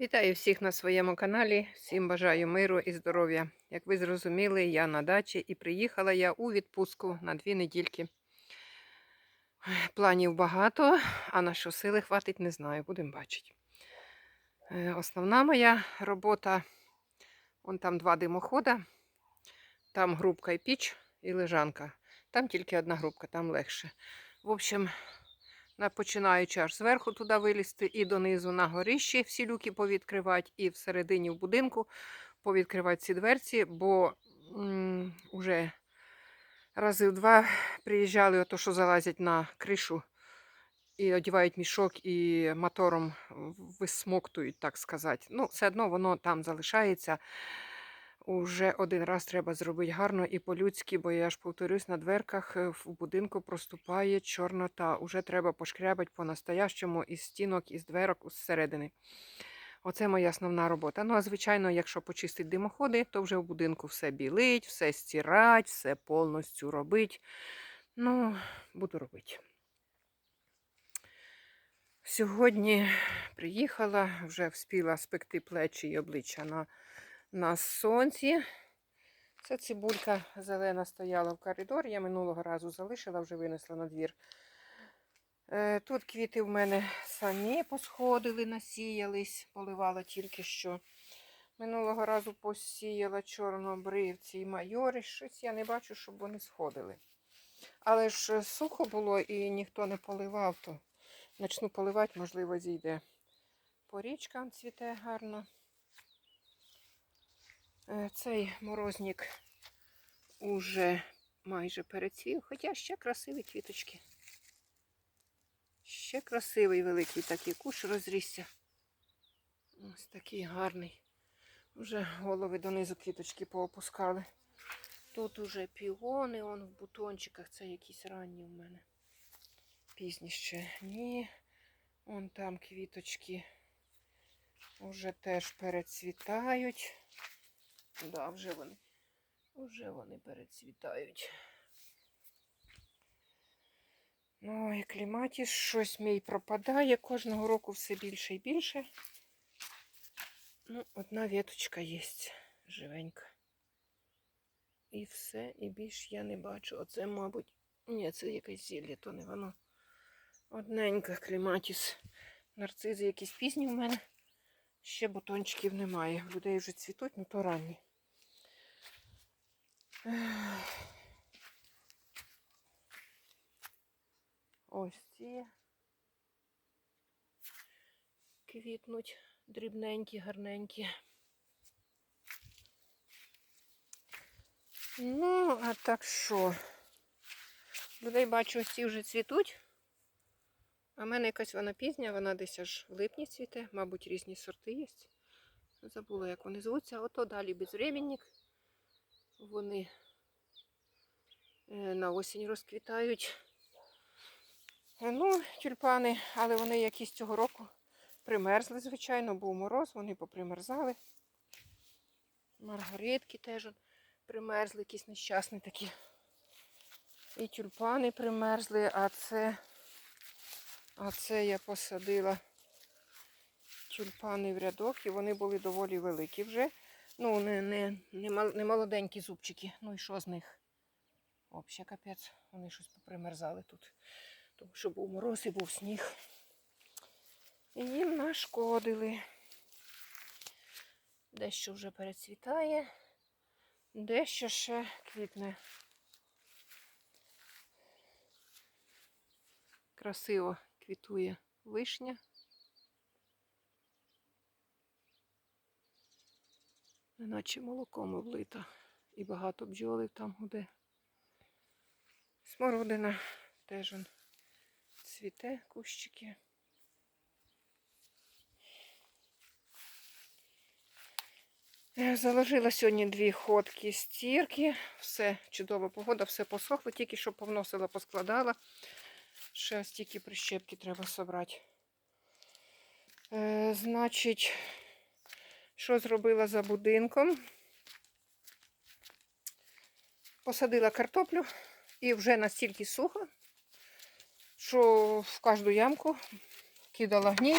Вітаю всіх на своєму каналі. Всім бажаю миру і здоров'я. Як ви зрозуміли, я на дачі і приїхала я у відпустку на дві недільки. Планів багато, а на що сили хватить, не знаю, будемо бачити. Е, Основна моя робота, вон там два димохода, там грубка і піч і лежанка. Там тільки одна грубка, там легше. В общем, починаючи аж зверху туди вилізти і донизу на горищі всі люки повідкривати, і всередині в будинку повідкривати ці дверці, бо м, уже рази в два приїжджали, ото, що залазять на кришу і одівають мішок і мотором висмоктують, так сказати. Ну, все одно воно там залишається. Уже один раз треба зробити гарно і по-людськи, бо я ж повторюсь, на дверках е, в будинку проступає чорнота. Уже треба пошкрябати по-настоящому із стінок, із дверок зсередини. Оце моя основна робота. Ну, а звичайно, якщо почистити димоходи, то вже в будинку все білить, все стирать, все повністю робить. Ну, буду робити. Сьогодні приїхала, вже вспіла спекти плечі і обличчя на, на сонці. Це цибулька зелена стояла в коридорі. Я минулого разу залишила, вже винесла на двір. Е, Тут квіти в мене самі посходили, насіялись, поливала тільки що. Минулого разу посіяла чорнобривці і майори. Щось я не бачу, щоб вони сходили. Але ж е, сухо було і ніхто не поливав, то Начну поливати, можливо, зійде. Порічка цвіте гарно. Е, Цей морозник уже майже перецвів, хоча ще красиві квіточки. Ще красивий великий такий куш розрісся. Ось такий гарний. Вже голови донизу квіточки поопускали. Тут уже піони, он в бутончиках, це якісь ранні у мене. Пізні ще ні. Вон там квіточки вже теж перецвітають. Да, вже вони, вже вони перецвітають. Ну і кліматіс щось мій пропадає. Кожного року все більше і більше. Ну, одна веточка є живенька. І все, і більш я не бачу. Оце, мабуть, ні, це якесь зілля, то не воно. Одненька кліматіс. Нарцизи якісь пізні в мене. Ще бутончиків немає. Людей вже цвітуть, ну то ранні. Ось ці квітнуть дрібненькі, гарненькі. Ну, а так що? Людей бачу, ось ці вже цвітуть. А в мене якась вона пізня, вона десь аж в липні цвіте, мабуть, різні сорти є. Забула, як вони звуться. Ото далі безвременник. Вони е, на осінь розквітають. Е, Ну, тюльпани, але вони якісь цього року примерзли, звичайно, був мороз, вони попримерзали. Маргаритки теж примерзли, якісь нещасні такі. І тюльпани примерзли, а це. А це я посадила тюльпани в рядок, і вони були доволі великі вже. Ну, не не, не, молоденькі зубчики. Ну і що з них? Взагалі капець, вони щось попримерзали тут. Тому що був мороз і був сніг. І їм нашкодили. Дещо вже перецвітає, дещо ще квітне. Красиво квітує вишня. Неначе молоком облита. І багато бджоли там гуде. Смородина теж он цвіте кущики. Е, Заложила сьогодні дві ходки стірки. Все, чудова погода, все посохло, тільки що повносила, поскладала. Ще стільки прищепки треба собрати. Е, значить, що зробила за будинком? Посадила картоплю і вже настільки сухо, що в кожну ямку кидала гній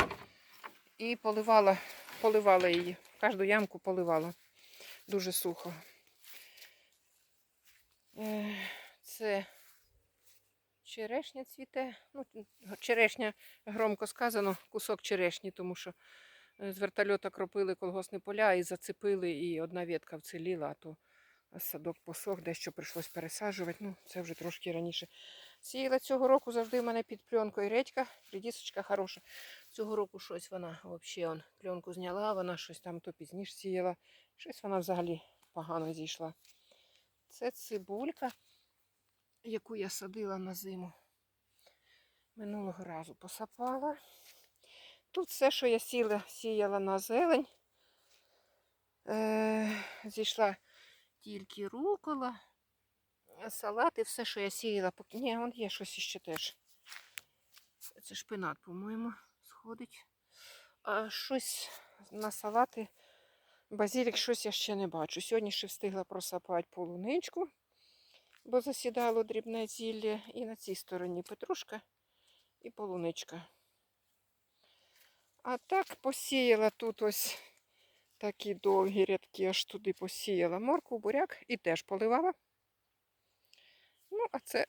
і поливала поливала її. Кожну ямку поливала. Дуже сухо. Е, Це черешня цвіте. Ну, черешня громко сказано, кусок черешні, тому що з вертольота кропили колгосні поля і зацепили, і одна ветка вціліла, а то садок посох, дещо прийшлось пересаджувати. Ну, це вже трошки раніше. Сіяла цього року завжди в мене під пленкою редька, редисочка хороша. Цього року щось вона взагалі он, пленку зняла, вона щось там то пізніше сіяла. Щось вона взагалі погано зійшла. Це цибулька, яку я садила на зиму. Минулого разу посапала. Тут все, що я сіла, сіяла на зелень. Е, зійшла тільки рукола, салат і все, що я сіяла. Ні, вон є щось іще теж. Це шпинат, по-моєму, сходить. А щось на салати. Базилік щось я ще не бачу. Сьогодні ще встигла просапати полуничку, бо засідало дрібне зілля. І на цій стороні петрушка і полуничка. А так посіяла тут ось такі довгі рядки, аж туди посіяла морку, буряк і теж поливала. Ну, а це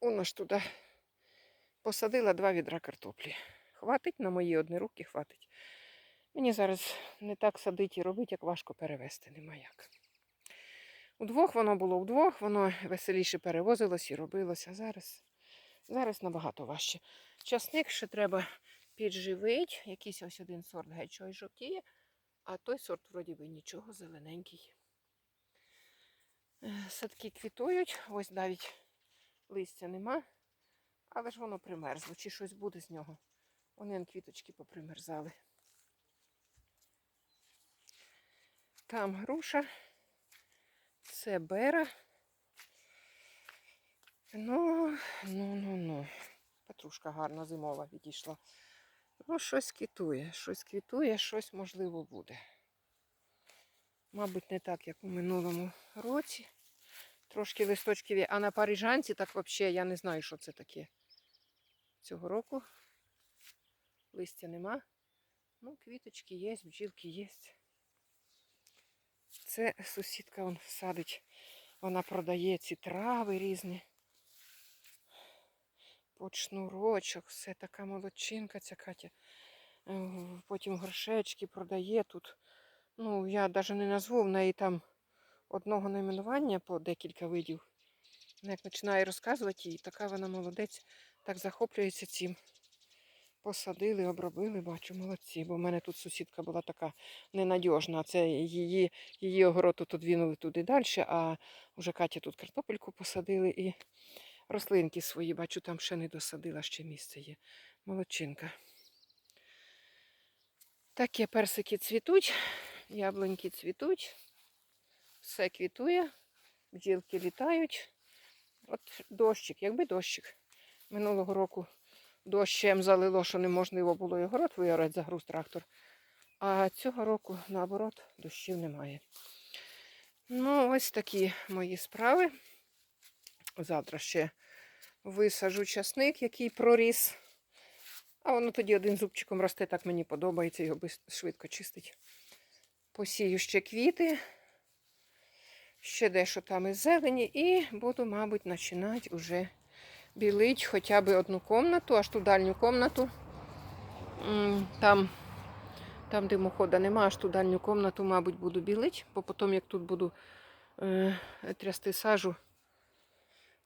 воно ж туди посадила два відра картоплі. Хватить на мої одні руки, хватить. Мені зараз не так садить і робить, як важко перевезти, нема як. Удвох воно було вдвох, воно веселіше перевозилось і робилося. Зараз, зараз набагато важче. Часник ще треба підживити. Якийсь ось один сорт геть чогось жовтіє, а той сорт, вроді би, нічого, зелененький. Садки квітують, ось навіть листя нема, але ж воно примерзло, чи щось буде з нього. Вони квіточки попримерзали. Там груша, це бера. Ну, ну, ну, ну. Петрушка гарна зимова відійшла. Ну, щось квітує, щось квітує, щось можливо буде. Мабуть, не так, як у минулому році. Трошки листочків є. А на парижанці так взагалі я не знаю, що це таке. Цього року листя нема. Ну, квіточки є, бджілки є. Це сусідка он садить. Вона продає ці трави різні. Почнурочок, все така молодчинка ця Катя. Е, Потім горшечки продає тут. Ну, я навіть не назву в неї там одного найменування по декілька видів. Як починає розказувати їй, така вона молодець, так захоплюється цим. Посадили, обробили, бачу, молодці. Бо в мене тут сусідка була така ненадіжна. Це її, її огород тут одвинули туди далі, а вже Катя тут картопельку посадили і рослинки свої, бачу, там ще не досадила, ще місце є. Молодчинка. Такі персики цвітуть, яблуньки цвітуть, все квітує, бджілки літають. От дощик, якби дощик. Минулого року дощем залило, що неможливо було і город виорати, загруз трактор. А цього року, наоборот, дощів немає. Ну, ось такі мої справи. Завтра ще висажу часник, який проріс. А воно тоді один зубчиком росте, так мені подобається, його швидко чистить. Посію ще квіти, ще дещо там із зелені, і буду, мабуть, починати вже білить хоча б одну комнату, аж ту дальню комнату. Там, там димохода нема, аж ту дальню комнату, мабуть, буду білити, бо потім, як тут буду е, трясти сажу,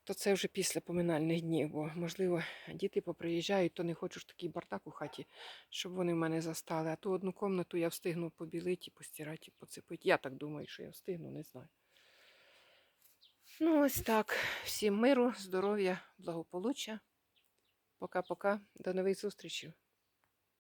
то це вже після поминальних днів, бо, можливо, діти поприїжджають, то не хочу ж такий бардак у хаті, щоб вони в мене застали. А ту одну комнату я встигну побілити, постирати, поцепити. Я так думаю, що я встигну, не знаю. Ну, ось так. Всім миру, здоров'я, благополуччя. Пока-пока. До нових зустрічей.